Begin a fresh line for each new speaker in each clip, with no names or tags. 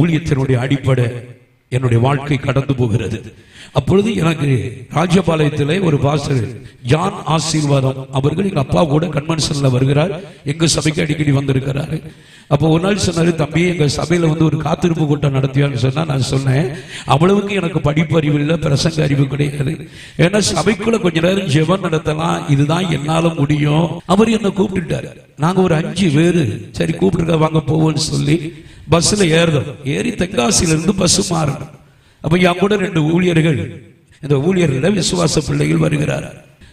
ஊழியத்தினுடைய அடிப்படை என்னுடைய வாழ்க்கை கடந்து போகிறது. அப்பொழுது எனக்கு ராஜபாளையத்திலே ஒரு பாஸ்டர் ஜான் ஆசீர்வாதம் அவர்கள் எங்கள் அப்பா கூட கன்வென்ஷனில் வருகிறார். எங்கள் சபைக்கு அடிக்கடி வந்திருக்கிறாரு. அப்போ ஒரு நாள் சொன்னார் தம்பி எங்கள் சபையில் வந்து ஒரு காத்திருப்பு கூட்டம் நடத்தியான்னு சொன்னால் நான் சொன்னேன். அவ்வளவுக்கு எனக்கு படிப்பறிவு இல்லை பிரசங்க அறிவு கிடையாது. ஏன்னா சபைக்குள்ள கொஞ்ச நேரம் ஜெபம் நடத்தலாம். இதுதான் என்னால் முடியும். அவர் என்னை கூப்பிட்டுட்டாரு. நாங்கள் ஒரு அஞ்சு பேர் சரி கூப்பிட்டுருக்க வாங்க போவோம்னு சொல்லி பஸ்ல ஏறுறோம் ஏறி தென்காசியில இருந்து பஸ் மாறணும். அப்ப என் கூட ரெண்டு ஊழியர்கள் இந்த ஊழியர்கள் விசுவாச பிள்ளைகள் வருகிறார்.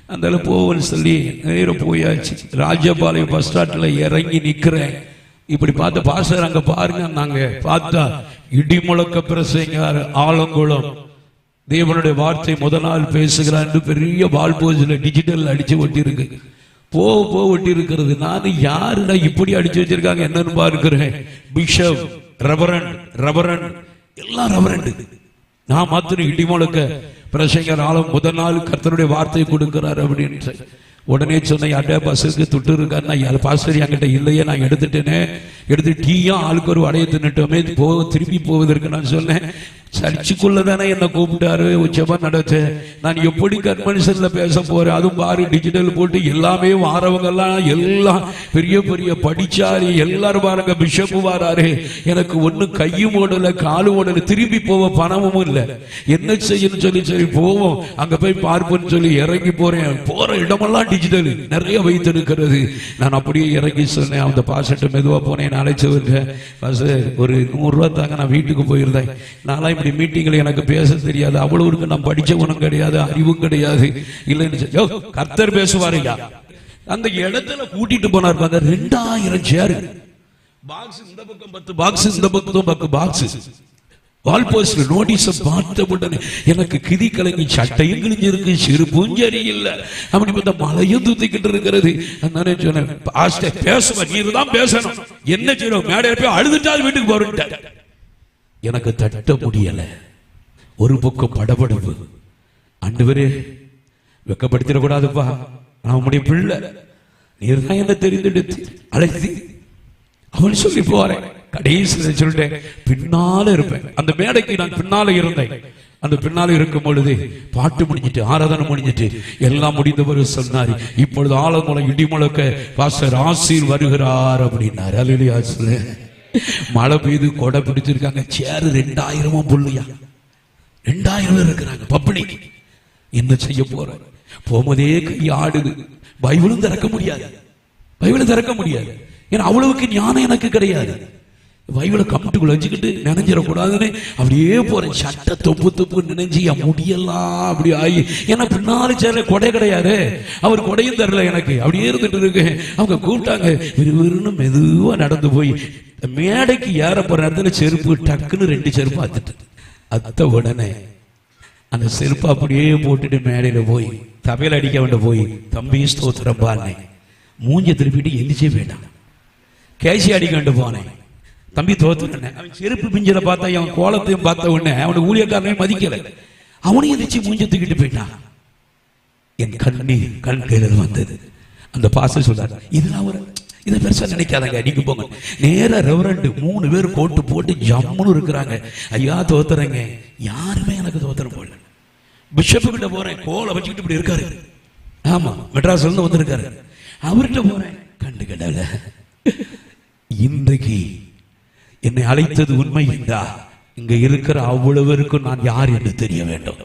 அந்த போவன்னு சொல்லி நேரம் போயாச்சு. ராஜபாளையம் பஸ் ஸ்டாண்ட்ல இறங்கி நிக்கிறேன். இப்படி பார்த்து பாஸ்டர் அங்க பாருங்க நாங்க பார்த்தா இடி முழக்க பிரசங்கார் ஆலங்குளம். தேவனுடைய வார்த்தை முதல் நாள் பேசுகிறார் என்று பெரிய வால் போஸ்ல டிஜிட்டல் அடிச்சு ஒட்டி போக போக ஒட்டி இருக்கிறது நான் யாருடா இப்படி அடிச்சு வச்சிருக்காங்க? என்னன்னு பாருக்கிறேன். பிஷப் ரபரன் ரபரன் எல்லாம் ரெவரண்ட் நான் மாத்திரம் இடி முழக்க பிரசங்கர் ஆளும் முதல் நாள் கர்த்தனுடைய வார்த்தையை கொடுக்கிறார் அப்படின்னு உடனே சொன்னேன் யார்டா பஸ்ஸுக்கு தொட்டு இருக்காருன்னா யார் பாஸ்டர் என்கிட்ட இல்லையே நான் எடுத்துட்டேனே. எடுத்து டீயும் ஆளுக்கு ஒரு வடையை தின்னுட்டோமே போக திரும்பி போவதற்கு நான் சொன்னேன். சர்ச்சுக்குள்ளதானே என்ன கூப்பிட்டாரு? உச்சமா நடத்த. நான் எப்படி கன்வென்ஷன்ல பேச போறேன்? அதுவும் பாரு டிஜிட்டல் போட்டு எல்லாமே வாரவங்க எல்லாம் எல்லாம் பெரிய பெரிய படிச்சாரு எல்லாரும் பாருங்க பிஷப்பு வாராரு. எனக்கு ஒண்ணு கையும் ஓடல காலும் ஓடல திரும்பி போக பணமும் இல்லை. என்ன செய்யணும் சொல்லி சரி போவோம். அங்க போய் பார்ப்போம்னு சொல்லி இறங்கி போறேன். போற இடமெல்லாம் டிஜிட்டல் நிறைய வைத்திருக்கிறது நான் அப்படியே இறங்கி சொன்னேன். அந்த பாசட்ட மெதுவா போனேன். அழைச்சு விட்டேன் ஒரு நூறு ரூபா தாங்க நான் வீட்டுக்கு போயிருந்தேன். நான்லாம் இப்படி மீட்டிங்கில் எனக்கு பேச தெரியாது. அவ்வளவு இருக்கு நான் படிச்சவனும் கிடையாது அறிவும் கிடையாது. இல்லைன்னு கர்த்தர் யோ, கர்த்தர் பேசுவாருயா அந்த இடத்துல கூட்டிட்டு போனார் பாங்க ரெண்டாயிரம் சேரு பாக்ஸ் இந்த பக்கம் பத்து பாக்ஸ் இந்த பக்கம் பத்து பாக்ஸ் வால் போஸ்டர் நோட்டீஸ பார்த்த உடனே எனக்கு கிதி கலங்கி சட்டையும் கிழிஞ்சிருக்கு சிறு பூஞ்சரி இல்ல அப்படி பார்த்தா மழையும் தூத்திக்கிட்டு இருக்கிறது. நான் சொன்னேன் பேசுவேன் நீர் தான் பேசணும். என்ன செய்யணும்? மேடையில போய் அழுதுட்டால் வீட்டுக்கு போறேன்ட்டார். எனக்கு தட்ட முடியல. ஒரு பக்கம் படபடப்பு ஆண்டவரே வெக்கப்படுத்திடக்கூடாதுப்பா. நான் உம்முடைய பிள்ளை. நீர் தான் என்ன தெரிந்தெடுத்து அழைத்து அவன் சொல்லி போறேன் கடைசியில் சொல்லிட்டேன் பின்னால இருப்பேன். அந்த மேடைக்கு நான் பின்னால இருந்தேன். அந்த பின்னால் இருக்கும் பொழுது பாட்டு முடிஞ்சிட்டு ஆராதனை முடிஞ்சிட்டு எல்லாம் முடிந்தவர் சொன்னார் இப்பொழுது ஆலமுளை இடி முழக்க பாஸ்டர் ஆசீர் வருகிறார் அப்படின்னாரு. அலுவலி ஆசிரியர் மழை பெய்து கொடை பிடிச்சிருக்காங்க. சேரு ரெண்டாயிரமா புள்ளியா? ரெண்டாயிரம் இருக்கிறாங்க பப்ளிக் என்ன செய்ய போற? போகும்போதே கை ஆடுது. பைபிளும் திறக்க முடியாது. பைபிளும் திறக்க முடியாது. ஏன்னா அவ்வளவுக்கு ஞானம் எனக்கு கிடையாது. பைபிளை கம்பிட்டுக்குள்ள வச்சுக்கிட்டு நினைஞ்சிடக்கூடாதுன்னு அப்படியே போறேன். சட்டை தொப்பு தொப்பு நினைஞ்சு என் முடியெல்லாம் அப்படி ஆகி ஏன்னா பின்னாலும் சேர கொடை கிடையாது. அவர் கொடையும் தரல எனக்கு. அப்படியே இருந்துட்டு இருக்கு. அவங்க கூப்பிட்டாங்க. விறுவிறுன்னு மெதுவாக நடந்து போய் மேடைக்கு ஏற போற இடத்துல செருப்பு டக்குன்னு ரெண்டு செருப்பு அத்துட்டு. அத்த உடனே அந்த செருப்பு அப்படியே போட்டுட்டு மேடையில போய் தவையில் அடிக்க வேண்ட போய் தம்பி ஸ்தோத்திரம் பாருனேன் மூஞ்ச திருப்பிட்டு எந்திரிச்சே வேண்டாம் கேசி அடிக்க வேண்டு போனேன். தம்பி தோத்துறேன் அவன் செருப்பு பிஞ்சில பார்த்தா அவன் கோலத்தையும் பார்த்த உடனே அவனுக்கு ஊழியக்காரனையும் மதிக்கல. அவனையும் எதிர்ச்சி மூஞ்ச தூக்கிட்டு போயிட்டான். என் கண்ணி கண் கையில் வந்தது. அந்த பாச சொல்றாரு இதெல்லாம் ஒரு இதை பெருசா நினைக்காதங்க நீங்க போங்க. நேர ரெவரண்டு மூணு பேர் கோட்டு போட்டு ஜம்முன்னு இருக்கிறாங்க. ஐயா தோத்துறேங்க. யாருமே எனக்கு தோத்துற போல பிஷப்பு கிட்ட போறேன் கோலை வச்சுக்கிட்டு இப்படி இருக்காரு. ஆமா மெட்ராஸ்ல இருந்து வந்திருக்காரு. அவர்கிட்ட போறேன். கண்டு கடவுள. இன்றைக்கு என்னை அழைத்தது உண்மை என்றா இங்க இருக்கிற அவ்வளவருக்கும் நான் யார் என்று தெரிய வேண்டும்.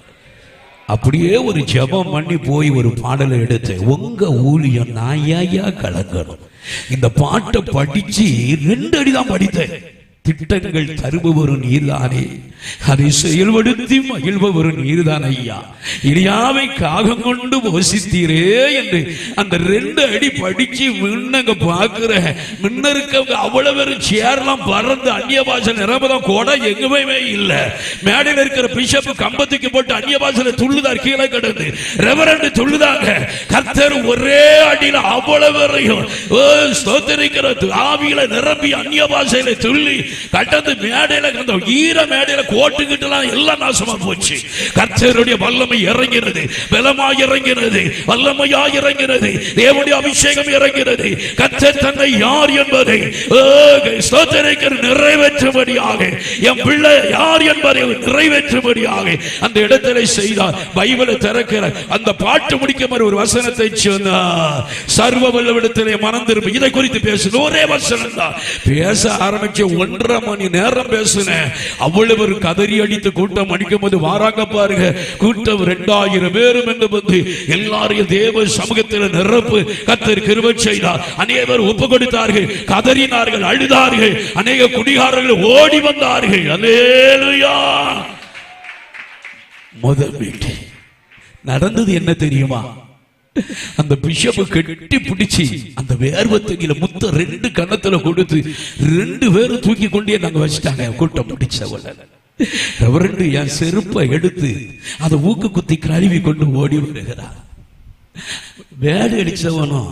அப்படியே ஒரு ஜெபம் பண்ணி போய் ஒரு பாடலை எடுத்து உங்க ஊழியம் நான் ஏயா கலங்கணும். இந்த பாட்டை படிச்சு ரெண்டு அடிதான் படித்தேன். திட்டங்கள் தருபவரும் நீர்தானே? அதை செயல்படுத்தி மகிழ்பவரும் நீர்தான் ஐயா. இனியாவை காகம் கொண்டு போசித்தீரே என்று அந்த ரெண்டு அடி படிச்சு முன்னங்க பாக்குற முன்ன இருக்கவங்க அவ்வளவு பேரும் சேர்லாம் பறந்து அந்நிய பாஷை நிரம்பதான் கூட எங்குமே இல்ல. மேடையில் இருக்கிற பிஷப் கம்பத்துக்கு போட்டு அந்நிய பாஷையில துள்ளுதார் கீழே கிடந்து. ரெவரண்டு துள்ளுதாங்க. கர்த்தர் ஒரே அடியில அவ்வளவு பேரையும் ஓ, ஆவியில நிரம்பி அந்நிய பாஷையில துள்ளி கடந்து மேடையில அந்த ஈர மேடையில கோட்டுக்கிட்டுலாம் எல்லாம் நாசமா போச்சு. கர்த்தருடைய வல்லமை இறங்கிறது பலமா இறங்கிறது வல்லமையா இறங்கிறது தேவனுடைய அபிஷேகம் இறங்கிறது கர்த்தர் தன்னை யார் என்பதை நிறைவேற்றும்படியாக என் பிள்ளை யார் என்பதை நிறைவேற்றும்படியாக அந்த இடத்திலே செய்தார். பைபிளை திறக்கிற அந்த பாட்டு முடிக்கும் ஒரு வசனத்தை சொன்னார் சர்வ வல்லவிடத்திலே மனம் திரும்பி இதை குறித்து பேசணும் ஒரே வசனம் தான். பேச ஆரம்பிச்ச ஒன்றரை மணி நேரம் பேசினேன் அவ்வளவு ஒரு கதறி அடித்து கூட்டம் அடிக்கும் போது வாராங்க பாருங்க. கூட்டம் ரெண்டாயிரம் பேரும் என்று வந்து எல்லாரையும் தேவ சமூகத்தில் நிரப்பு. கத்தர் கிருவை செய்தார். அநேகர் ஒப்பு கொடுத்தார்கள். கதறினார்கள் அழுதார்கள். அநேக குடிகாரர்கள் ஓடி வந்தார்கள். முதல் வீட்டு நடந்தது என்ன தெரியுமா? அந்த பிஷப் கட்டி பிடிச்சி அந்த வேர்வத்தங்கில முத்த ரெண்டு கன்னத்துல கொடுத்து ரெண்டு பேரும் தூக்கி கொண்டே நாங்க வச்சுட்டாங்க. கூட்டம் பிடிச்சவள ரெவரண்டு என் செருப்பை எடுத்து அதை ஊக்கு குத்தி கழுவி கொண்டு ஓடி விடுகிறார் வேடு அடிச்சவனும்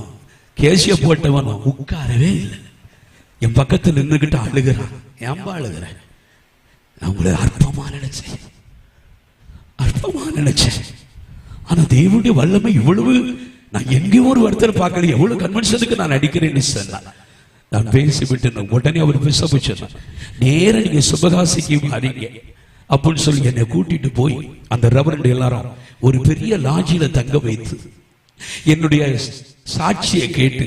கேசிய போட்டவனும் உட்காரவே இல்லை. என் பக்கத்துல நின்றுகிட்டு அழுகிறான் ஏன்பா அழுகிறேன் நான் உங்களை அற்பமா நினைச்சேன். அற்பமா நினைச்சேன். ஆனா தேவனுடைய வல்லமை இவ்வளவு? நான் எங்கேயும் ஒரு ஒருத்தர் பார்க்கல எவ்வளவு கன்வென்ஷனுக்கு நான் அடிக்கிறேன்னு சொன்னார் நான் பேசிவிட்டு நான் உடனே அவர் பேச போச்சு நேர நீங்க சுபகாசிக்கு மாறீங்க அப்படின்னு சொல்லி என்னை கூட்டிட்டு போய் அந்த ரவரண்ட் எல்லாரும் ஒரு பெரிய லாட்ஜில தங்க வைத்து என்னுடைய சாட்சியை கேட்டு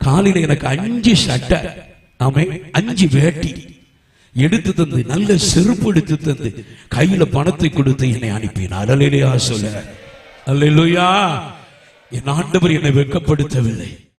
காலையில எனக்கு அஞ்சு சட்டை ஆமே அஞ்சு வேட்டி எடுத்து தந்து நல்ல செருப்பு எடுத்து தந்து கையில பணத்தை கொடுத்து என்னை அனுப்பினார். அலையிலேயா சொல்ல அல்லா என் ஆண்டவர் என்னை வெக்கப்படுத்தவில்லை